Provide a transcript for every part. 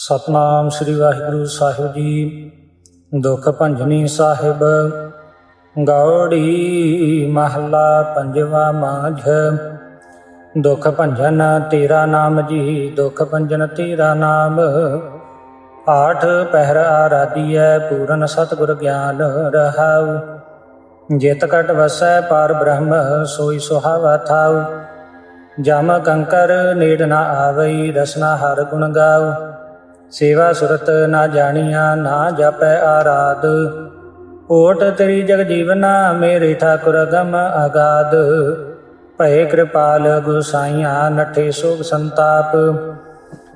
ਸਤਨਾਮ ਸ੍ਰੀ ਵਾਹਿਗੁਰੂ ਸਾਹਿਬ ਜੀ। ਦੁਖ ਭੰਜਨੀ ਸਾਹਿਬ, ਗੌੜੀ ਮਹੱਲਾ ਪੰਜਵਾ ਮਾਝ। ਦੁਖ ਭੰਜਨ ਤੇਰਾ ਨਾਮ ਜੀ, ਦੁਖ ਭੰਜਨ ਤੇਰਾ ਨਾਮ। ਆਠ ਪਹਿਰ ਆਰਾਧੀਐ, ਪੂਰਨ ਸਤਿਗੁਰ ਗਿਆਨ ਰਹਾਉ। ਜਿਤ ਕਟ ਵਸੈ ਪਾਰ ਬ੍ਰਹਮ, ਸੋਈ ਸੁਹਾਵਾ ਥਾਉ। ਜਮ ਕੰਕਰ ਨੇੜ ਨਾ ਆਵਈ, ਰਸਨਾ ਹਰ ਗੁਣ ਗਾਉ। ਸੇਵਾ ਸੁਰਤ ਨਾ ਜਾਣੀਆਂ, ਨਾ ਜਪੈ ਆਰਾਧ। ਓਟ ਤੇਰੀ ਜਗ ਜੀਵਨਾ, ਮੇਰੇ ਠਾਕੁਰ ਗਮ ਆਗਾਦ ਭਏ ਕਿਰਪਾਲ ਗੁਸਾਈਆਂ ਨਠੇ ਸੋਗ ਸੰਤਾਪ।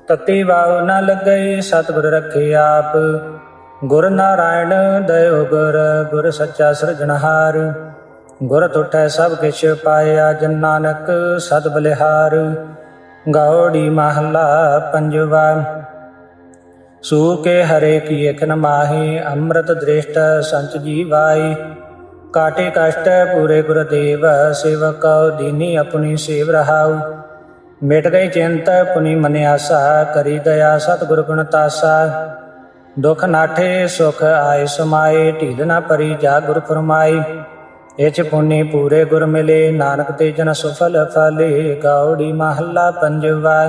ਤਤੀ ਵਾਉ ਨਾ ਲੱਗਈ ਸਤਿਗੁਰ ਰੱਖੇ ਆਪ। ਗੁਰ ਨਾਰਾਇਣ, ਦਇਓ ਗੁਰ ਗੁਰ ਸੱਚਾ ਸਿਰਜਣਹਾਰ। ਗੁਰ ਤੁਠੈ ਸਭ ਕਿਛ ਪਾਇਆ, ਜਨ ਨਾਨਕ ਸਦ ਬਲਿਹਾਰ। ਗੌੜੀ ਮਹਲਾ ਪੰਜਵਾ। ਸੂ ਕੇ ਹਰੇ ਕੀ ਇਕਨ ਮਾਹੀ, ਅੰਮ੍ਰਿਤ ਦ੍ਰਿਸ਼ਟ ਸੰਤ ਜੀਵਾਈ ਕਾਟੇ ਕਸ਼ਟ ਪੂਰੇ ਗੁਰਦੇਵ ਸੇਵਕ ਦੀਨੀ ਆਪਣੀ ਸੇਵ ਰਹਾਉ। ਮਿਟ ਗਈ ਚਿੰਤ ਪੁਨੀ ਮਨ ਆਸਾ, ਕਰੀ ਦਇਆ ਸਤਿਗੁਰ ਗੁਣ ਤਾਸਾ। ਦੁਖ ਨਾਠੇ ਸੁਖ ਆਏ ਸਮਾਏ, ਢੀਲ ਨਾ ਪਰੀ ਜਾ ਗੁਰ ਫਰਮਾਈ। ਇਚ ਪੁਨੀ ਪੂਰੇ ਗੁਰ ਮਿਲੇ, ਨਾਨਕ ਤੇ ਜਨ ਸੁਫਲ ਫਲੇ ਗੌੜੀ ਮਹੱਲਾ ਪੰਜਵਾ।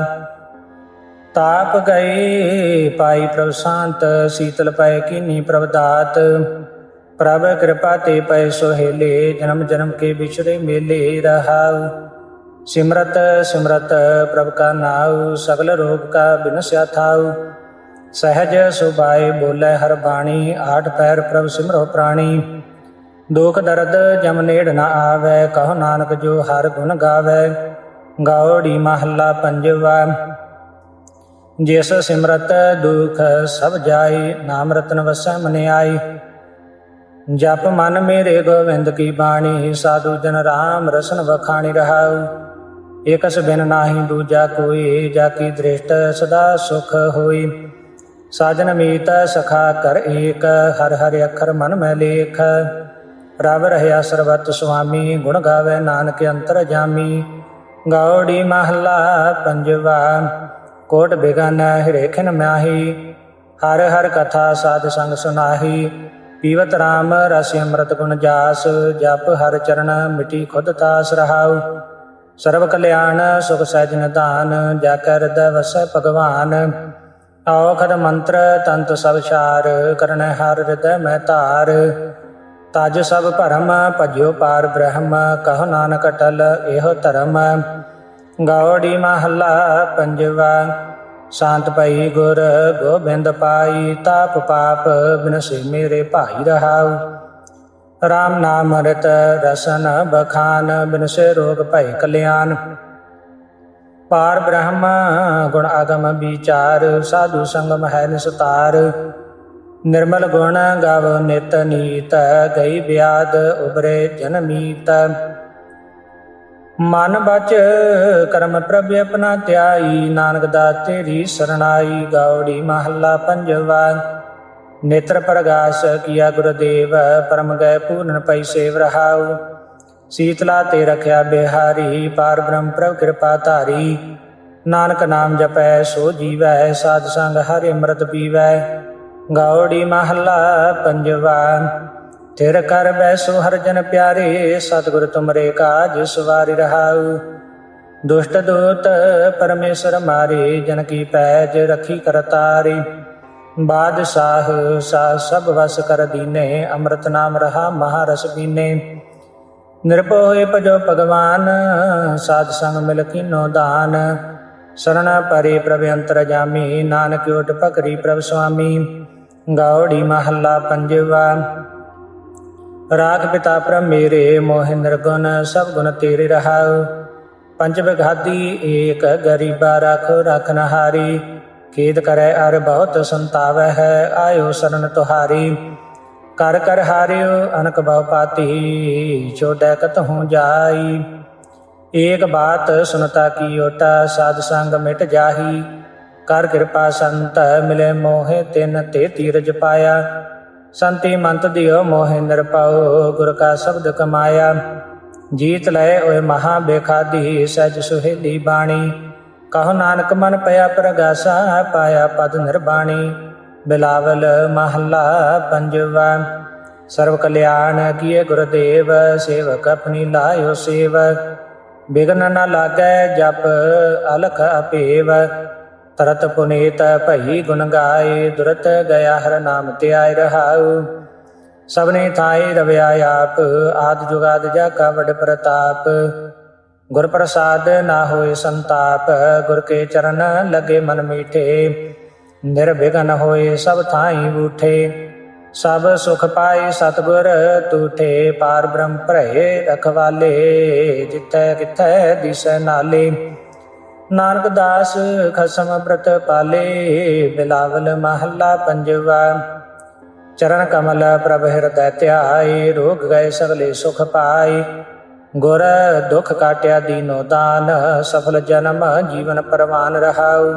ਤਾਪ ਗਏ ਪਾਈ ਪ੍ਰਭ ਸ਼ਾਂਤ, ਸੀਤਲ ਪੈ ਕੀਨੀ ਪ੍ਰਭ ਦਾਤ। ਪ੍ਰਭ ਕਿਰਪਾ ਤੇ ਪੈ ਸੁਹੇਲੇ, ਜਨਮ ਜਨਮ ਕੇ ਵਿਛੜੇ ਮੇਲੇ ਰਹਾਉ। ਸਿਮਰਤ ਸਿਮਰਤ ਪ੍ਰਭ ਕਾ ਨਾਉ, ਸਗਲ ਰੋਗ ਕਾ ਬਿਨਸਿਆ ਥਾਉ। ਸਹਜ ਸੁਭਾਏ ਬੋਲੇ ਹਰ ਬਾਣੀ, ਆਠ ਪੈਰ ਪ੍ਰਭ ਸਿਮਰੋ ਪ੍ਰਾਣੀ। ਦੁਖ ਦਰਦ ਜਮ ਨੇੜ ਨਾ ਆਵੇ, ਕਹੋ ਨਾਨਕ ਜੋ ਹਰ ਗੁਣ ਗਾਵੇ। ਗੌੜੀ ਮਹੱਲਾ ਪੰਜਵਾ। ਜਿਸ ਸਿਮਰਤ ਦੁਖ ਸਭ ਜਾਈ, ਨਾਮ ਰਤਨ ਵਸੈ ਮਨ ਆਈ। ਜਪ ਮਨ ਮੇਰੇ ਗੋਵਿੰਦ ਕੀ ਬਾਣੀ, ਸਾਧੂ ਜਨ ਰਾਮ ਰਸਨ ਵਖਾਣੀ ਰਹਾਉ। ਇਕਸ ਬਿਨ ਨਾਹੀ ਦੂਜਾ ਕੋਈ, ਜਾ ਕੀ ਦ੍ਰਿਸ਼ਟ ਸਦਾ ਸੁਖ ਹੋਈ। ਸਾਜਨ ਮੀਤ ਸਖਾ ਕਰ ਏਕ, ਹਰ ਹਰ ਅੱਖਰ ਮਨ ਮੈਂ ਲੇਖ। ਪ੍ਰਭ ਰਹਿਆ ਸਰਬਤ ਸੁਆਮੀ, ਗੁਣ ਗਾਵੇ ਨਾਨਕ ਅੰਤਰ ਜਾਮੀ। ਗੌੜੀ ਮਹੱਲਾ ਪੰਜਵਾ ਕੋਟ ਬਿਗਨ ਹਿਰੇਖਨ ਮਾਹੀ ਹਰ ਹਰ ਕਥਾ ਸਾਧ ਸੰਗ ਸੁਨਾਹੀ, ਪੀਵਤ ਰਾਮ ਰਸ ਅੰਮ੍ਰਿਤ ਗੁਣ ਜਾਸ, ਜਪ ਹਰ ਚਰਨ ਮਿਟੀ ਖੁਦ ਤਾਸ ਰਹਾਉ। ਸਰਬ ਕਲਿਆਣ ਸੁਖ ਸਹਿਜ ਨਿਧਾਨ, ਜਾ ਕਰ ਹਿਰਦੈ ਵਸੈ ਭਗਵਾਨ। ਔਖਦ ਮੰਤਰ ਤੰਤ ਸਭ ਛਾਰ, ਕਰਨ ਹਰ ਹਿਰਦੈ ਮੈਂ ਧਾਰ। ਤਜ ਸਭ ਭਰਮ, ਭਜਿਓ ਪਾਰ ਬ੍ਰਹਮ, ਕਹ ਨਾਨਕ ਟਲ ਇਹੋ ਧਰਮ। ਗੌੜੀ ਮਹੱਲਾ ਪੰਜਵਾ। ਸ਼ਾਂਤ ਪਈ ਗੁਰ ਗੋਬਿੰਦ ਪਾਈ, ਤਾਪ ਪਾਪ ਬਿਨਸੇ ਮੇਰੇ ਭਾਈ ਰਹਾਉ। RAM ਨਾਮ ਅਮ੍ਰਿਤ ਰਸਨ ਬਖਾਨ ਬਿਨਸੇ ਰੋਗ ਭੈ ਕਲਿਆਣ। ਪਾਰ ਬ੍ਰਹਮ ਗੁਣ ਆਗਮ ਵਿਚਾਰ, ਸਾਧੂ ਸੰਗਮ ਹੈ ਨਿਸਤਾਰ। ਨਿਰਮਲ ਗੁਣ ਗਾਵ ਨਿਤ ਨੀਤ, ਗਈ ਬਿਆਦ ਉਬਰੇ ਜਨਮੀਤ ਮਨ ਬਚ, ਕਰਮ ਪ੍ਰਭ ਆਪਣਾ ਧਿਆਈ, ਨਾਨਕ ਦਾ ਤੇਰੀ ਸਰਣਾਈ, ਗਾਉੜੀ ਮਹੱਲਾ ਪੰਜਵਾ। ਨੇਤਰ ਪ੍ਰਗਾਸ ਕੀਆ ਗੁਰਦੇਵ, ਪਰਮ ਗਏ ਪੂਰਨ ਪਈ ਸੇਵ ਰਹਾਉ। ਸੀਤਲਾ ਤੇ ਰਖਿਆ ਬਿਹਾਰੀ, ਪਾਰ ਬ੍ਰਹਮ ਪ੍ਰਭ ਕਿਰਪਾ ਧਾਰੀ। ਨਾਨਕ ਨਾਮ ਜਪੈ, ਸੋ ਜੀਵੈ, ਸਾਧ ਸੰਗ ਹਰਿ ਅੰਮ੍ਰਿਤ ਪੀਵੈ। ਗਾਉੜੀ ਮਹੱਲਾ ਪੰਜਵਾ। ਤੇਰ ਕਰ ਬੈਸੋ ਹਰ ਜਨ ਪਿਆਰੇ, ਸਤਿਗੁਰ ਤੁਮਰੇ ਕਾਜ ਸਵਾਰਿ ਰਹਾਉ। ਦੁਸ਼ਟ ਦੂਤ ਪਰਮੇਸ਼ਰ ਮਾਰੇ, ਜਨ ਕੀ ਪੈਜ ਰਖੀ ਕਰਤਾਰੇ ਬਾਦਸ਼ਾਹ ਸਾ ਸਭ ਵਸ ਕਰ ਦੀਨੇ, ਅੰਮ੍ਰਿਤ ਨਾਮ ਰਹਾ ਮਹਾਰਸ ਬੀਨੇ। ਨਿਰਭਉ ਹੋਏ ਭਜੋ ਭਗਵਾਨ, ਸਾਧ ਸੰਗ ਮਿਲ ਕੀਨੋ ਦਾਨ। ਸਰਣ ਪਰੇ ਪ੍ਰਭ ਅੰਤਰ ਜਾਮੀ, ਨਾਨਕ ਓਟ ਪਕਰੀ ਪ੍ਰਭ ਸੁਆਮੀ। ਗਾਉੜੀ ਮਹੱਲਾ ਪੰਜਵਾ। ਰਾਖ ਪਿਤਾ ਪ੍ਰਭ ਮੇਰੇ ਮੋਹਿ ਨਿਰਗੁਣ ਸਭ ਗੁਣ ਤੇਰੇ ਰਹਾਉ। ਪੰਜ ਵਿਗਾਦੀ ਏਕ ਗਰੀਬਾ ਰਖੋ ਰਖਨ ਹਾਰੀ ਖੇਦ ਕਰੈ ਅਰ ਬਹੁਤ ਸੰਤਾਵੈ ਹੈ ਆਇਓ ਸਰਨ ਤੁਹਾਰੀ। ਕਰ ਕਰ ਹਾਰਿਓ, ਅਨਕ ਬਹੁ ਪਾਤੀ ਛੋਟੈ ਕਤ ਹੂੰ ਜਾਈ। ਏਕ ਬਾਤ ਸੁਨਤਾ ਕੀ ਓਟਾ, ਸਾਧ ਸੰਗ ਮਿਟ ਜਾਹੀ। ਕਰ ਕਿਰਪਾ ਸੰਤ, ਮਿਲੇ ਮੋਹਿ ਤਿਨ ਤੇ ਤੀਰਜ ਪਾਇਆ। ਸੰਤੀ ਮੰਤ ਦਿਓ ਮੋਹਿ ਨਿਰਪਉ ਗੁਰ ਕਾ ਸ਼ਬਦ ਕਮਾਇਆ। ਜੀਤ ਲੈ ਓਏ ਮਹਾ ਬੇਖਾਦੀ ਸਜ ਸੁਹੇਲੀ ਬਾਣੀ। ਕਹੋ ਨਾਨਕ ਮਨ ਪਿਆ ਪ੍ਰਗਾਸਾ, ਪਾਇਆ ਪਦ ਨਿਰਬਾਣੀ। ਬਿਲਾਵਲ ਮਹੱਲਾ ਪੰਜਵਾ, ਸਰਵ ਕਲਿਆਣ ਕੀਏ ਗੁਰਦੇਵ, ਸੇਵਕ ਆਪਣੀ ਲਾਇਓ ਸੇਵਕ ਬਿਗਨ ਨ ਲਾਗੈ ਜਪ, ਅਲਖ ਅਪੇਵ। ਤਰਤ ਪੁਨੀਤ ਭਈ ਗੁਣ ਗਾਏ, ਦੁਰਤ ਗਿਆ ਹਰ ਨਾਮ ਧਿਆਇ ਰਹਾਉ। ਸਭਨੇ ਥਾਈ ਰਵਿਆ ਆਪ, ਆਦ ਜੁਗਾਦ ਜਾ ਕਾ ਵਡ ਪ੍ਰਤਾਪ। ਗੁਰ ਪ੍ਰਸਾਦ ਨਾ ਹੋਏ ਸੰਤਾਪ, ਗੁਰ ਕੇ ਚਰਨ ਲਗੇ ਮਨ ਮੀਠੇ। ਨਿਰਭਿਗਨ ਹੋਏ ਸਭ ਥਾਈ ਬੂਠੇ, ਸਭ ਸੁਖ ਪਾਏ ਸਤਗੁਰ ਤੂਠੇ। ਪਾਰ ਬ੍ਰਹਮ ਭਰੇ ਰਖਵਾਲੇ ਜਿਤੈ ਕਿਥੈ ਦਿਸ਼ ਨਾਲੇ। ਨਾਨਕ ਦਾਸ ਖਸਮ ਬ੍ਰਤ ਪਾਲੇ, ਬਿਲਾਵਲ ਮਹੱਲਾ ਪੰਜਵਾ। ਚਰਨ ਕਮਲ ਪ੍ਰਭ ਹਿਰਦੈ ਧਿਆਏ, ਰੋਗ ਗਏ ਸਗਲੇ ਸੁਖ ਪਾਏ। ਗੁਰ ਦੁਖ ਕਾਟਿਆ ਦੀਨੋ ਦਾਨ, ਸਫਲ ਜਨਮ ਜੀਵਨ ਪਰਵਾਨ ਰਹਾਉ।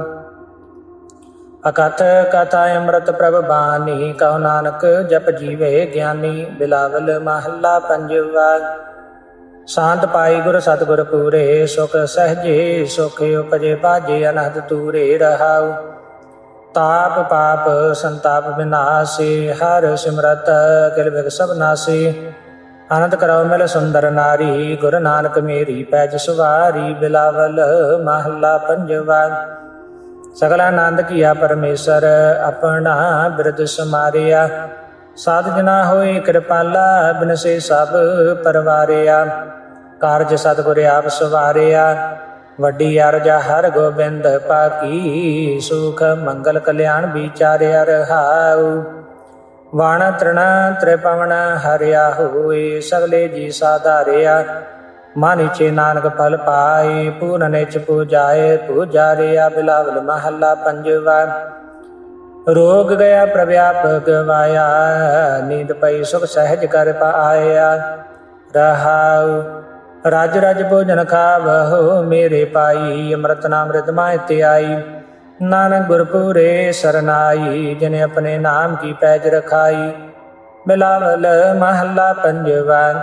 ਅਕਥ ਕਥਾ ਅੰਮ੍ਰਿਤ ਪ੍ਰਭ ਬਾਣੀ, ਕਹੋ ਨਾਨਕ ਜਪ ਜੀਵੇ ਗਿਆਨੀ, ਬਿਲਾਵਲ ਮਹੱਲਾ ਪੰਜਵਾ। ਸ਼ਾਂਤ ਪਾਈ ਗੁਰ ਸਤਗੁਰ ਪੂਰੇ, ਸੁਖ ਸਹਜੇ, ਸੁਖ ਉਪਜੇ ਬਾਜੇ ਅਨਹਦ ਤੂਰੇ ਰਹਾਉ। ਤਾਪ ਪਾਪ ਸੰਤਾਪ ਵਿਨਾਸ਼ੇ ਹਰ ਸਿਮਰਤ ਕਿਲ ਬਿਗ ਸਭ ਨਾਸੀ। ਆਨੰਦ ਕਰਾਉ ਮਿਲ ਸੁੰਦਰ ਨਾਰੀ, ਗੁਰ ਨਾਨਕ ਮੇਰੀ ਪੈਜ ਸੁਵਾਰੀ, ਬਿਲਾਵਲ ਮਹੱਲਾ ਪੰਜਵਾ। ਸਗਲ ਆਨੰਦ ਕੀਆ ਪਰਮੇਸ਼ਰ, ਆਪਣਾ ਬਿਰਦ ਸਮਾਰਿਆ। ਸਾਧ ਜਨਾ ਹੋਏ ਕਿਰਪਾਲਾ, ਬਿਨਸੇ ਸਭ ਪਰਵਾਰਿਆ। ਕਾਰਜ ਸਤਿਗੁਰ ਆਪ ਸਵਾਰਿਆ, ਵੱਡੀ ਅਰਜ ਹਰ ਗੋਬਿੰਦ ਪਾਕੀ, ਸੁਖ ਮੰਗਲ ਕਲਿਆਣ ਵਿਚਾਰਿਆ ਰਹਾਉ। ਵਣ ਤ੍ਰਿਣ ਤ੍ਰਿਪਵਣ ਹਰਿਆ ਹੋਏ, ਸਗਲੇ ਜੀ ਸਾਧਾਰਿਆ। ਮਾਨਿਚੇ ਨਾਨਕ ਫਲ ਪਾਏ, ਪੂਰਨ ਨਿਚ ਪੂਜਾਏ, ਪੂਜਾਰਿਆ ਬਿਲਾਵਲ ਮਹੱਲਾ ਪੰਜਵਾ। ਰੋਗ ਗਿਆ ਪ੍ਰਵਿਆਪਕ ਵਾਇਆ ਨੀਂਦ ਪਈ ਸੁਖ ਸਹਿਜ ਕਰ ਪਾਇਆ। ਰਹਾਉ। ਰਜ ਰਜ ਭੋਜਨ ਖਾਵਹੁ, ਮੇਰੇ ਪਾਈ ਅੰਮ੍ਰਿਤ ਨਾਮ ਰਿਤ ਤੇ ਆਈ। ਨਾਨਕ ਗੁਰਪੂਰੇ ਸਰਨਾਈ ਜਿਨੇ ਆਪਣੇ ਨਾਮ ਕੀ ਪੈਜ ਰਖਾਈ। ਬਿਲਾਵਲ ਮਹੱਲਾ ਪੰਜਵਾ,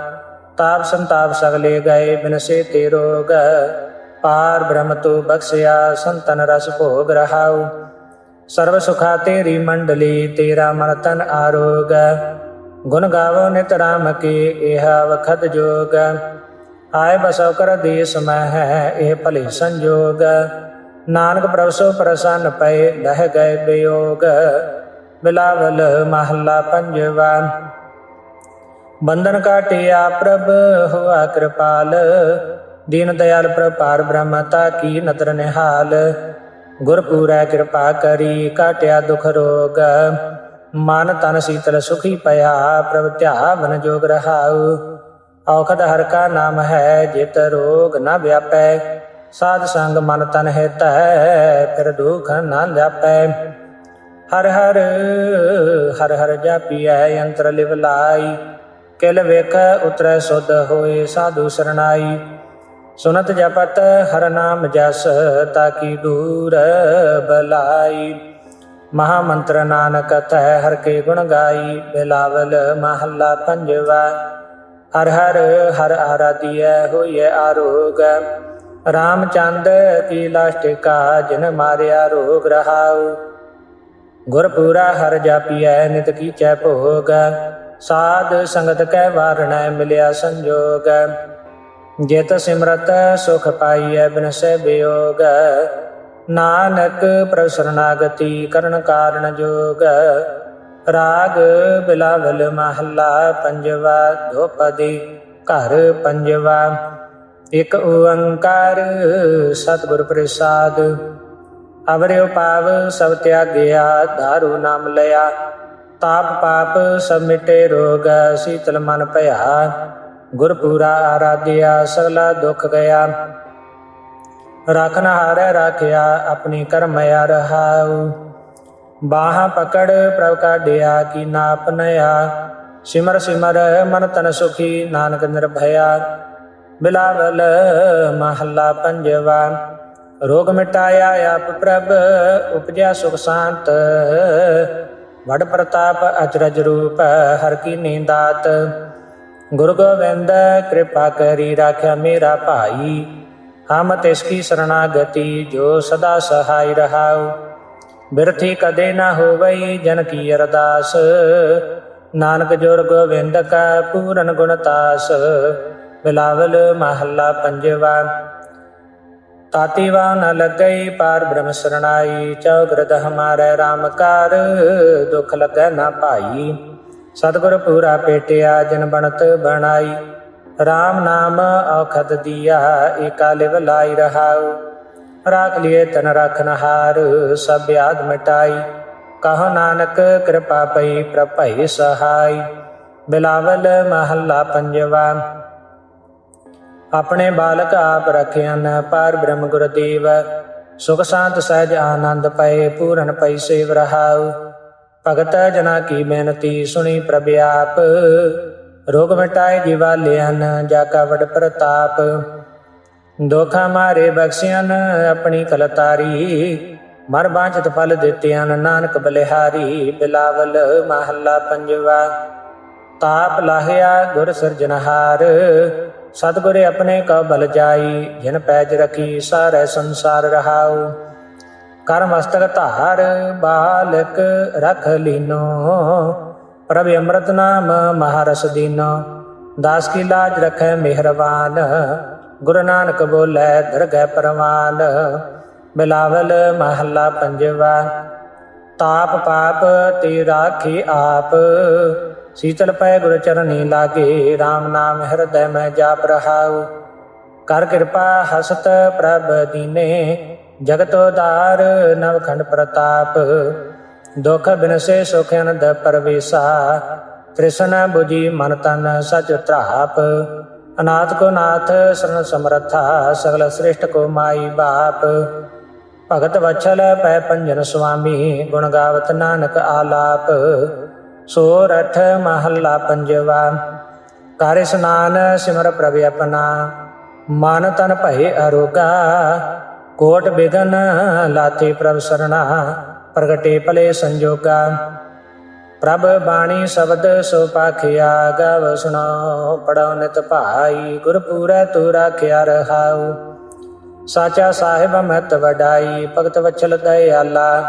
ਤਾਪ ਸੰਤਾਪ ਸਗਲੇ ਗਏ ਬਿਨਸੇ ਤੇ ਰੋਗ। ਪਾਰ ਬ੍ਰਹਮ ਤੂ ਬਖਸ਼ਿਆ, ਸੰਤਨ ਰਸ ਭੋਗ ਰਹਾਉ। ਸਰਬ ਸੁਖਾ ਤੇਰੀ ਮੰਡਲੀ, ਤੇਰਾ ਮਨ ਤਨ ਆਰੋਗ। ਗੁਣ ਗਾਵੋ ਨਿਤ ਰਾਮ ਕੀ ਇਹ ਵਖਤ ਜੋਗ। ਆਏ ਬਸੋ ਕਰ ਦੇਸ ਮੈਂ ਹੈ, ਇਹ ਭਲੇ ਸੰਜੋਗ। ਨਾਨਕ ਪ੍ਰਭ ਸੋ ਪ੍ਰਸੰਨ ਪਏ, ਲਹਿ ਗਏ ਬਿਯੋਗ। ਬਿਲਾਵਲ ਮਹੱਲਾ ਪੰਜਵਾ। ਬੰਧਨ ਕਾਟਿਆ ਪ੍ਰਭ, ਹੋਆ ਕਿਰਪਾਲ। ਦੀਨ ਦਇਆਲ ਪ੍ਰਪਾਰ ਬ੍ਰਹਮਤਾ ਕੀ ਨਦਰ ਨਿਹਾਲ। ਗੁਰ ਪੂਰੈ ਕਿਰਪਾ ਕਰੀ, ਕਾਟਿਆ ਦੁਖ ਰੋਗ। ਮਨ ਤਨ ਸੀਤਲ ਸੁਖੀ ਪਿਆ, ਪ੍ਰਭ ਧਿਆਵਨ ਜੋਗ ਰਹਾਉ। ਔਖਦ ਹਰ ਕਾ ਨਾਮ ਹੈ, ਜਿਤ ਰੋਗ ਨ ਵਿਆਪੈ। ਸਾਧ ਸੰਗ ਮਨ ਤਨ ਹਿਤੈ, ਫਿਰ ਦੁਖ ਨ ਜਾਪੈ ਹਰ ਹਰ ਹਰ ਹਰ ਜਾਪੀਐ ਅੰਤਰ ਲਿਵ ਲਾਈ। ਕਿਲ ਵੇਖ, ਉਤਰੈ ਸੁਧ ਹੋਏ ਸਾਧੂ ਸਰਨਾਈ ਸੁਨਤ ਜਪਤ, ਹਰ ਨਾਮ ਜਸ, ਤਾਕੀ ਦੂਰ ਬਲਾਈ। ਮਹਾ ਮੰਤਰ ਨਾਨਕ ਤੈ, ਹਰ ਕੇ ਗੁਣ ਗਾਈ। ਬਿਲਾਵਲ ਮਹੱਲਾ ਪੰਜਵਾ। ਹਰ ਹਰ ਹਰ ਆਰਾਧਿਐ ਹੋਈਐ ਆਰੋਗ। ਰਾਮਚੰਦ ਕੀ ਲਾਸ਼ਟਿਕਾ ਜਿਨ ਮਾਰਿਆ ਰੋਗ ਰਹਾਉ। ਗੁਰ ਪੂਰਾ ਹਰ ਜਾਪੀਐ, ਨਿਤ ਕੀਚੈ ਭੋਗ। ਸਾਧ ਸੰਗਤ ਕੈ ਵਾਰਣੈ, ਮਿਲਿਆ ਸੰਜੋਗ। ਜਿਤ ਸਿਮਰਤ, ਸੁਖ ਪਾਈਐ, ਬਿਨਸੈ ਬਿਯੋਗ ਨਾਨਕ ਪ੍ਰਸਰਨਾਗਤੀ ਕਰਨ ਕਾਰਨ ਜੋਗ। ਰਾਗ ਬਿਲਾਵਲ ਮਹੱਲਾ ਪੰਜਵਾ ਧੋਪਦੀ ਘਰ ਪੰਜਵਾ। ਇਕ ਓੰਕਾਰ ਸਤਿਗੁਰ ਪ੍ਰਸਾਦ ਅਵਰਿਓ ਪਾਵ ਸਭ ਤਿਆਗਿਆ, ਧਾਰੂ ਨਾਮ ਲਿਆ। ਤਾਪ ਪਾਪ ਸਭ ਮਿਟੇ, ਰੋਗ ਸੀਤਲ ਮਨ ਭਇਆ। ਗੁਰਪੂਰਾ ਆਰਾਧਿਆ, ਸਗਲਾ ਦੁਖ ਗਿਆ। ਰਖਨ ਹਾਰੈ, ਰਾਖਿਆ, ਆਪਣੀ ਕਰਮ ਆ ਰਹਾਉ ਬਾਹਾਂ ਪਕੜ ਪ੍ਰਭ ਕਾਢਿਆ ਕੀ ਨਾ ਆਪਨਿਆ ਸਿਮਰ ਸਿਮਰ ਮਨ ਤਨ ਸੁਖੀ ਨਾਨਕ ਨਿਰਭਇਆ। ਬਿਲਾਵਲ ਮਹੱਲਾ ਪੰਜਵਾ। ਰੋਗ ਮਿਟਾਇਆ ਆਪ ਪ੍ਰਭ, ਉਪਜਿਆ ਸੁਖ ਸ਼ਾਂਤ। ਵਡ ਪ੍ਰਤਾਪ ਅਚਰਜ ਰੂਪ ਹਰ ਕੀ ਨੀਂਦਾਤ। ਗੁਰੂ ਗੋਬਿੰਦ ਕਿਰਪਾ ਕਰੀ ਰਾਖਿਆ ਮੇਰਾ ਭਾਈ। ਹਮ ਤਿਸ ਕੀ ਸਰਣਾਗਤੀ ਜੋ ਸਦਾ ਸਹਾਈ ਰਹਾਉ। ਬਿਰਥੀ ਕਦੇ ਨਾ ਹੋਵਈ ਜਨ ਕੀ ਅਰਦਾਸ। ਨਾਨਕ ਜੁਰ ਗੋਬਿੰਦ ਕਾ ਪੂਰਨ ਗੁਣਤਾਸ ਬਿਲਾਵਲ ਮਹੱਲਾ ਪੰਜਵਾ। ਤਾਤੀਵਾ ਨ ਲੱਗਈ ਪਾਰ ਬ੍ਰਹਮ ਸਰਣਾਈ ਚੌਗਰਦ ਹਮਾਰੇ RAM ਕਾਰ, ਦੁਖ ਲੱਗੈ ਨਾ ਭਾਈ। ਸਤਿਗੁਰ ਪੂਰਾ ਪੇਟਿਆ, ਜਨ ਬਣਤ ਬਣਾਈ। RAM ਨਾਮ ਔਖਦ ਦੀਆ, ਏਕਾ ਲਿਵ ਲਾਈ ਰਹਾਉ। ਰਾਖ ਲਿਏ ਤਨ ਰਖਨ ਹਾਰ, ਸਭ ਆਦ ਮਿਟਾਈ। ਕਹੋ ਨਾਨਕ ਕਿਰਪਾ ਪਈ ਪ੍ਰਭਈ ਸਹਾਈ। ਬਿਲਾਵਲ ਮਹੱਲਾ ਪੰਜਵਾ। ਆਪਣੇ ਬਾਲਕ ਆਪ ਰਖਿਆਨ ਪਾਰ ਬ੍ਰਹਮ ਗੁਰਦੇਵ ਸੁਖ ਸ਼ਾਂਤ ਸਹਿਜ ਆਨੰਦ ਪਏ, ਪੂਰਨ ਪਈ ਸੇਵ ਰਹਾਉ। ਭਗਤ ਜਨਾ ਕੀ ਬੇਨਤੀ ਸੁਣੀ ਪ੍ਰਭ ਆਪ। ਰੋਗ ਮਿਟਾਏ ਜਿਵਾ ਲਿਆਨ ਜਾ ਕਾ ਵਡ ਪ੍ਰਤਾਪ। ਦੋਖਾ ਮਾਰੇ ਬਖਸ਼ਿਆਨ ਆਪਣੀ ਕਲਤਾਰੀ। ਮਰ ਬਾਂਝਤ ਫਲ ਦਿੱਤਿਆਨ ਨਾਨਕ ਬਲਿਹਾਰੀ। ਬਿਲਾਵਲ ਮਹੱਲਾ ਪੰਜਵਾ। ਤਾਪ ਲਾਹਿਆ ਗੁਰ ਸਿਰਜਨਹਾਰ ਸਤਿਗੁਰ ਆਪਣੇ ਕਾ ਬਲ ਜਾਈ। ਜਿਨ ਪੈਜ ਰਖੀ ਸਾਰੇ ਸੰਸਾਰ ਰਹਾਉ। ਕਰ ਮਸਤਕ ਧਾਰ, ਬਾਲਕ ਰਖ ਲੀਨੋ। ਪ੍ਰਭ ਅੰਮ੍ਰਿਤ ਨਾਮ ਮਹਾਰਸ ਦੀਨੋ। ਦਾਸ ਕੀ ਲਾਜ ਰਖੈ ਮਿਹਰਬਾਨ ਗੁਰੂ ਨਾਨਕ ਬੋਲੇ, ਦਰਗਹਿ ਪਰਵਾਨ ਬਿਲਾਵਲ ਮਹੱਲਾ ਪੰਜਵਾ। ਤਾਪ ਪਾਪ ਤੇ ਰਾਖੀ ਆਪ, ਸੀਤਲ ਪੈ ਗੁਰ ਚਰਨੀ ਲਾਗੇ RAM ਨਾਮ ਹਿਰਦੈ ਮੈਂ ਜਾਪ ਰਹਾਉ। ਕਰ ਕਿਰਪਾ ਹਸਤ ਪ੍ਰਭ ਦੀਨੇ, ਜਗਤ ਉਦਾਰ ਨਵਖੰਡ ਪ੍ਰਤਾਪ। ਦੁਖ ਬਿਨਸੇ ਸੁਖ ਅਨੰਦ ਪਰਵੇਸਾ, ਤ੍ਰਿਸ਼ਨ 부ਜੀ ਮਨ ਤਨ ਸਚ ਤ੍ਰਾਪ। ਅਨਾਥ ਕੋ ਨਾਥ ਸਰਨ ਸਮਰਥਾ, ਸਗਲ ਸ੍ਰਿਸ਼ਟ ਕੋ ਮਾਈ ਬਾਪ। ਭਗਤ ਵਛਲ ਪੈ ਪੰਜਨ ਸੁਆਮੀ, ਗੁਣ ਗਾਵਤ ਨਾਨਕ ਆਲਾਪ। ਸੋ ਰਠ ਮਹੱਲਾ ਪੰਜਵਾ, ਕਰ ਇਸਨਾਨ ਸਿਮਰ ਪ੍ਰਭ ਆਪਣਾ। ਮਨ ਤਨ ਭਏ ਅਰੋਗਾ, ਕੋਟ ਬਿਗਨ ਲਾਤੇ ਪ੍ਰਭ ਸਰਣਾ, ਪ੍ਰਗਟੇ ਭਲੇ ਸੰਜੋਗਾ। ਪ੍ਰਭ ਬਾਣੀ ਸ਼ਬਦ ਸੋ ਪਾਖਿਆ ਗਵ ਸੁਣੋ ਪੜੋ ਨਿਤ ਭਾਈ ਗੁਰ ਪੂਰੈ ਤੂ ਰਾਖਿਆ ਰਹਾਉ। ਸਾਚਾ ਸਾਹਿਬ ਮਤ ਵਡਾਈ, ਭਗਤ ਵਚਲ ਦਇਆਲਾ।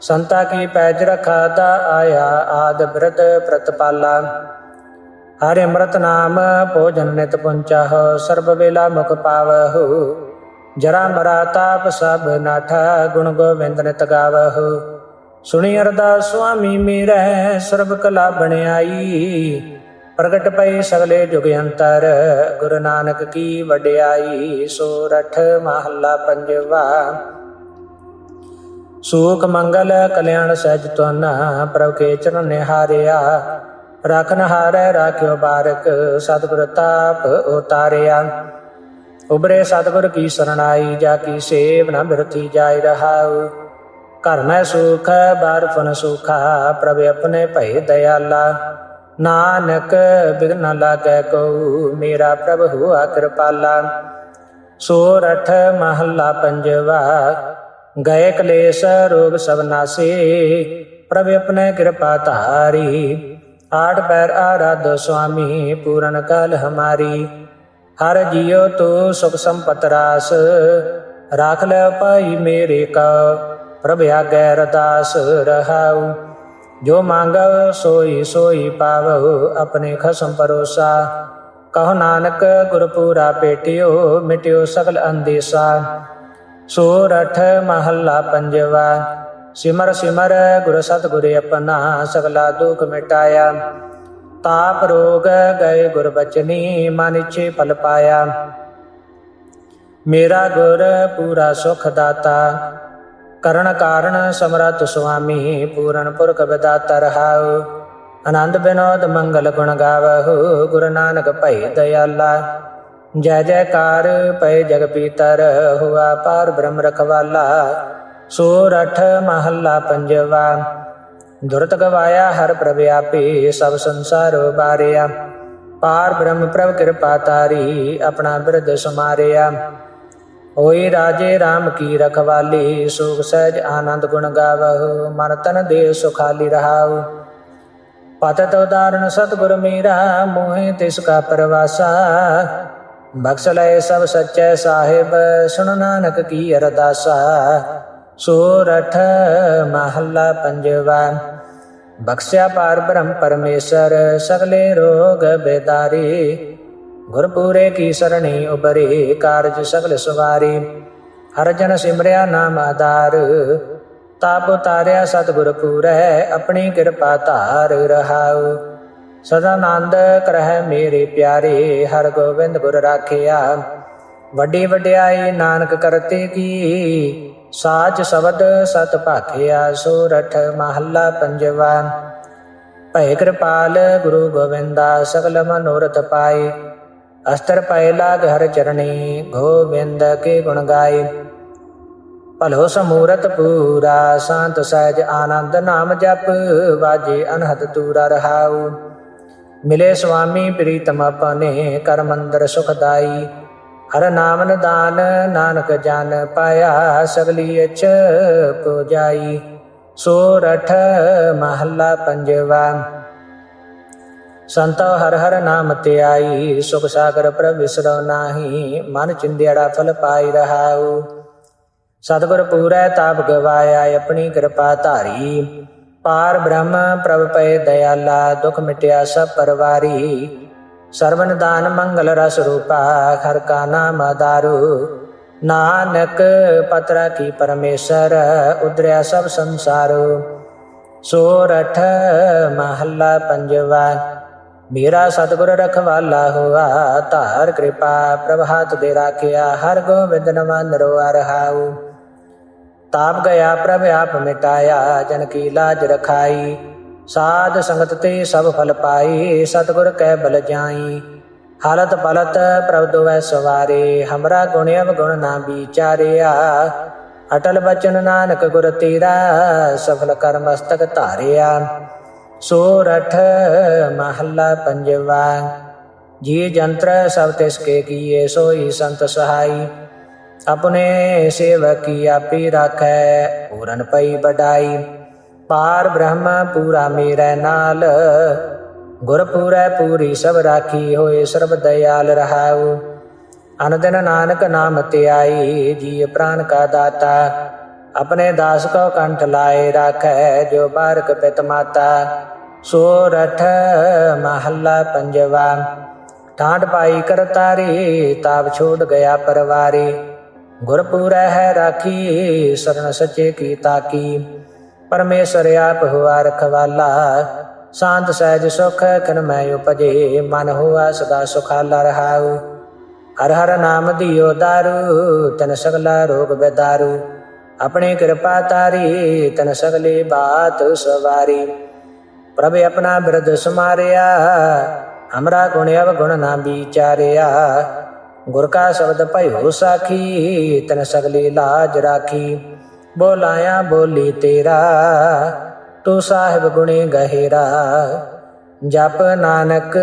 ਸੰਤਾ ਕੀ ਪੈਜ ਰਖਾ ਦਾ ਆਇਆ ਆਦ ਬ੍ਰਤ ਪ੍ਰਤਪਾਲਾ। ਹਰਿ ਅੰਮ੍ਰਿਤ ਨਾਮ ਭੋਜਨ ਨਿਤ ਪੁੰਚਾਹ, ਸਰਬ ਵੇਲਾ ਮੁਖ ਪਾਵਹੁ। ਜਰਾ ਮਰਾ ਤਾਪ ਸਭ ਨਾਠਾ ਗੁਣ ਗੋਬਿੰਦ ਨਿਤ ਗਾਵਹੁ। ਸੁਣੀ ਅਰਦਾਸ ਸੁਆਮੀ ਮੇਰੇ, ਸਰਬ ਕਲਾ ਬਣਾਈ ਪ੍ਰਗਟ ਪਏ ਸਗਲੇ ਜੁਗ ਅੰਤਰ, ਗੁਰੂ ਨਾਨਕ ਕੀ ਵਡਿਆਈ। ਸੋਰਠ ਮਹੱਲਾ ਪੰਜਵਾ। ਸੂਖ ਮੰਗਲ ਕਲਿਆਣ ਸਹਿਜ ਤੁਨਾ ਪ੍ਰਭ ਕੇ ਚਰਨ ਨਿਹਾਰਿਆ। ਰਖਨ ਹਾਰੈ ਰਾਖਿਓ ਬਾਰਕ, ਸਤਿਗੁਰ ਤਾਪ ਉਤਾਰਿਆ। ਉਬਰੇ ਸਤਿਗੁਰ ਕੀ ਸਰਣਾਈ, ਜਾ ਕੀ ਸੇਵ ਨਾ ਬਿਰਥੀ ਜਾਇ ਰਹਾਉ। ਘਰ ਮੈਂ ਸੁਖ, ਬਾਰਫਨ ਸੁਖਾ, ਪ੍ਰਭ ਆਪਣੇ ਭੈ ਦਇਆਲਾ। ਨਾਨਕ ਬਿਗਨ ਨ ਲਾਗੈ ਕੋ ਮੇਰਾ ਪ੍ਰਭ ਹੁਆ ਕਿਰਪਾਲਾ। ਸੋਰਠ ਮਹੱਲਾ ਪੰਜਵਾ, ਗਏ ਕਲੇਸ਼ ਰੋਗ ਸਭ ਨਾਸੇ, ਪ੍ਰਭ ਆਪਣੇ ਕਿਰਪਾ ਧਾਰੀ। ਆਠ ਪੈਰ ਆਰਾਧ ਸੁਆਮੀ, ਪੂਰਨ ਕਾਲ ਹਮਾਰੀ। ਹਰ ਜੀਉ ਤੋ ਸੁਖ ਸੰਪਤ ਰਾਸ, ਰਾਖ ਲੈ ਪਾਈ ਮੇਰੇ ਕਾ। ਪ੍ਰਭ ਆਗੈ ਅਰਦਾਸ ਰਹਾਉ। ਜੋ ਮੰਗਵ ਸੋਈ ਸੋਈ ਪਾਵਹੁ, ਆਪਣੇ ਖਸਮ ਪਰੋਸਾ ਕਹੋ ਨਾਨਕ ਗੁਰ ਪੂਰਾ ਪੇਟਿਓ, ਮਿਟਿਓ ਸਗਲ ਅੰਦੇਸਾ। ਸੋਰਠ ਮਹੱਲਾ ਪੰਜਵਾ, ਸਿਮਰ ਸਿਮਰ ਗੁਰ ਸਤਿਗੁਰ ਆਪਣਾ, ਸਗਲਾ ਦੁਖ ਮਿਟਾਇਆ। ਤਾਪ ਰੋਗ ਗਏ ਗੁਰ ਬਚਨੀ, ਮਨ ਇਛੇ ਫਲ ਪਾਇਆ। ਮੇਰਾ ਗੁਰ ਪੂਰਾ ਸੁਖ ਦਾਤਾ ਕਰਨ ਕਾਰਨ ਸਮਰਤ ਸੁਆਮੀ ਪੂਰਨ ਪੁਰਖ ਵਿਦਾਤਾ ਰਹਾਉ ਆਨੰਦ ਬਿਨੋਦ ਮੰਗਲ ਗੁਣ ਗਾਵਹੁ, ਗੁਰੂ ਨਾਨਕ ਭਈ ਦਇਆਲਾ। ਜੈ ਜੈਕਾਰ ਪਏ ਜਗ ਪੀਤਰ, ਹੁਆ ਪਾਰ ਬ੍ਰਹਮ ਰਖਵਾਲਾ। ਸੋਰਠ ਮਹੱਲਾ ਪੰਜਵਾ। ਦੁਰਤ ਗਵਾਇਆ ਹਰ ਪ੍ਰਭ ਆਪੇ, ਸਭ ਸੰਸਾਰ ਬਾਰਿਆ। ਪਾਰ ਬ੍ਰਹਮ ਪ੍ਰਭ ਕਿਰਪਾ ਤਾਰੀ, ਆਪਣਾ ਬਿਰਧ ਸਮਾਰਿਆ। ਹੋਈ ਰਾਜੇ RAM ਕੀ ਰਖਵਾਲੀ ਸੁਖ ਸਹਿਜ ਆਨੰਦ ਗੁਣ ਗਾਵਹੁ, ਮਨ ਤਨ ਦੇ ਸੁਖਾਲੀ ਰਹਾਉ। ਪਤਤ ਉਦਾਰਨ ਸਤਿਗੁਰ ਮੇਰਾ, ਮੋਹਿ ਤਿਸ ਕਾ ਪਰਵਾਸਾ। ਬਖਸ਼ ਲਏ ਸਭ ਸੱਚੇ ਸਾਹਿਬ, ਸੁਣ ਨਾਨਕ ਕੀ ਅਰਦਾਸਾ। ਸੋਰਠ ਮਹੱਲਾ ਪੰਜਵਾ, ਬਖਸ਼ਿਆ ਪਾਰ ਬ੍ਰਹਮ ਪਰਮੇਸ਼ਰ, ਸਗਲੇ ਰੋਗ ਬੇਦਾਰੀ। ਗੁਰਪੂਰੇ ਕੀ ਸਰਣੀ ਉਬਰੇ ਕਾਰਜ ਸਗਲ ਸਵਾਰੀ। ਹਰ ਜਨ ਸਿਮਰਿਆ ਨਾਮ ਆਧਾਰ। ਤਾਪ ਉਤਾਰਿਆ ਸਤਿਗੁਰ ਪੂਰੈ, ਆਪਣੀ ਕਿਰਪਾ ਧਾਰ ਰਹਾਉ। ਸਦਾ ਆਨੰਦ ਕਰਹਿ ਮੇਰੇ ਪਿਆਰੇ, ਹਰ ਗੋਬਿੰਦ ਗੁਰ ਰਾਖਿਆ। ਵੱਡੀ ਵਡਿਆਈ ਨਾਨਕ ਕਰਤੇ ਕੀ, ਸਾਚ ਸ਼ਬਦ ਸਤ ਭਾਖਿਆ, ਸੋਰਠ ਮਹੱਲਾ ਪੰਜਵਾ। ਭੈ ਕਿਰਪਾਲ ਗੁਰੂ ਗੋਬਿੰਦਾ, ਸਗਲ ਮਨੋਰਥ ਪਾਏ। ਅਸਤਰ ਪੈ ਲਾਗ ਹਰ ਚਰਣੀ, ਗੋਬਿੰਦ ਕੇ ਗੁਣ ਗਾਏ। ਭਲੋ ਸਮੂਰਤ ਪੂਰਾ, ਸ਼ਾਂਤ ਸਹਿਜ ਆਨੰਦ ਨਾਮ ਜਪ, ਵਾਜੇ ਅਨਹਦ ਤੂਰਾ ਰਹਾਉ। ਮਿਲੇ ਸੁਆਮੀ ਪ੍ਰੀਤਮ ਆਪਨੇ ਕਰ ਮੰਦਰ ਸੁਖਦਾਈ ਹਰ ਨਾਮ ਨਿਦਾਨ ਨਾਨਕ ਜਨ ਪਾਇਆ, ਸਗਲੀ ਅੱਛ ਪੂਜਾਈ। ਸੋ ਰਠ ਮਹੱਲਾ ਪੰਜਵਾ। ਸੰਤੋ ਹਰ ਹਰ ਨਾਮ ਤੇ ਸੁਖ ਸਾਗਰ ਪ੍ਰਭ ਵਿਸਰੋ ਨਾਹੀ, ਮਨ ਚਿੰਦਿਆੜਾ ਫਲ ਪਾਈ ਰਹਾਉ। ਸਤਿਗੁਰ ਪੂਰੈ ਤਾਪ ਗਵਾਇਆ ਆਪਣੀ ਕਿਰਪਾ ਧਾਰੀ। ਪਾਰ ਬ੍ਰਹਮ ਪ੍ਰਭ ਪਏ ਦਇਆਲਾ, ਦੁਖ ਮਿਟਿਆ ਸਭ ਪਰਵਾਰੀ। ਸਰਵਨ ਦਾਨ ਮੰਗਲ ਰਸ ਰੂਪਾ, ਹਰ ਕਾ ਨਾਮ ਆਧਾਰੂ ਨਾਨਕ ਪਤਰਾ ਕੀ ਪਰਮੇਸ਼ਰ ਉਦਰਿਆ ਸਭ ਸੰਸਾਰੋ। ਸੋਰਠ ਮਹੱਲਾ ਪੰਜਵਾ। ਮੇਰਾ ਸਤਿਗੁਰ ਰਖਵਾਲਾ ਹੋਆ, ਧਾਰ ਕਿਰਪਾ ਪ੍ਰਭ ਹਾਥ ਦੇ ਰਾਖਿਆ, ਹਰ ਗੋਬਿੰਦ ਨਵਨ ਰੋ ਰਹਾਉ। ਤਾਪ ਗਿਆ ਪ੍ਰਭ ਆਪ ਮਿਟਾਇਆ, ਜਨ ਕੀ ਲਾਜ ਰਖਾਈ। ਸਾਧ ਸੰਗਤ ਤੇ ਸਭ ਫਲ ਪਾਈ, ਸਤਿਗੁਰ ਕੈ ਬਲ ਜਾਈ। ਹਾਲਤ ਪਲਤ ਪ੍ਰਭ ਦੁਵੈ ਸਵਾਰੇ, ਹਮਰਾ ਗੁਣ ਅਵਗੁਣ ਨਾ ਵਿਚਾਰਿਆ। ਅਟਲ ਬਚਨ ਨਾਨਕ ਗੁਰ ਤੇਰਾ, ਸਫਲ ਕਰ ਮਸਤਕ ਧਾਰਿਆ। ਸੋਰਠ ਮਹੱਲਾ ਪੰਜਵਾ। ਜੀ ਜੰਤਰ ਸਭ ਤਿਸ ਕੇ ਕੀਏ, ਸੋਈ ਸੰਤ ਸਹਾਈ। ਆਪਣੇ ਸੇਵਕੀ ਆਪੀ ਰਾਖੈ, ਪੂਰਨ ਪਈ ਬਡਾਈ ਪਾਰ ਬ੍ਰਹਮ ਪੂਰਾ ਮੇਰੇ ਨਾਲ। ਗੁਰ ਪੂਰੀ ਸਭ ਰਾਖੀ ਹੋਏ, ਸਰਬ ਦਇਆਲ ਰਹਾਉ। ਅਨੰਦਨ ਨਾਨਕ ਨਾਮ ਤੇ ਜੀ ਪ੍ਰਾਨ ਕਾ ਦਾਤਾ। ਆਪਣੇ ਦਾਸ ਕੋ ਕੰਠ ਲਾਏ, ਰਾਖੈ, ਜੋ ਬਾਰਕ ਪਿਤ ਮਾਤਾ। ਸੋਰਠ ਮਹੱਲਾ ਪੰਜਵਾ। ਠਾਂਡ ਪਾਈ ਕਰਤਾਰੀ, ਤਾਪ ਛੋੜ ਗਿਆ ਪਰਵਾਰੀ। ਗੁਰਪੂਰੈ ਹੈ ਰਾਖੀ, ਸਰਨ ਸਚੇ ਕੀ ਤਾਕੀ। ਪਰਮੇਸ਼ਰ ਆਪ ਹੁਆ ਰਖਵਾਲਾ ਸ਼ਾਂਤ ਸਹਿਜ ਸੁਖ ਖਨ ਮੈਂ ਉਪਜੇ। ਮਨ ਹੁਆ ਸਦਾ ਸੁਖਾਲਾ ਰਹਾਉ। ਹਰ ਹਰ ਨਾਮ ਦਿਓ ਦਾਰੂ, ਤਨ ਸਗਲਾ ਰੋਗ ਬੇਦਾਰੂ। ਆਪਣੇ ਕਿਰਪਾ ਤਾਰੀ, ਤਨ ਸਗਲੇ ਬਾਤ ਸਵਾਰੀ। ਪ੍ਰਭ ਆਪਣਾ ਬਿਰਦ ਸਮਾਰਿਆ ਹਮਰਾ ਗੁਣ ਅਵਗੁਣ ਨਾ ਵਿਚਾਰਿਆ ਗੁਰ ਕਾ ਸ਼ਬਦ ਭਇਓ ਸਾਖੀ ਤਨ ਸਗਲੀ ਲਾਜ ਰਾਖੀ ਬੋਲਾਇਆ ਬੋਲੀ ਤੇਰਾ ਤੂੰ ਸਾਹਿਬ ਗੁਣੇ ਗਹਿਰਾ ਜਪ ਨਾਨਕ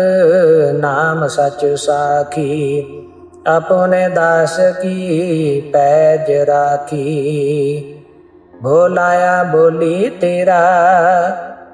ਨਾਮ ਸਚ ਸਾਖੀ ਆਪਨੇ ਦਾਸ ਕੀ ਪੈਜ ਰਾਖੀ ਬੋਲਾਇਆ ਬੋਲੀ ਤੇਰਾ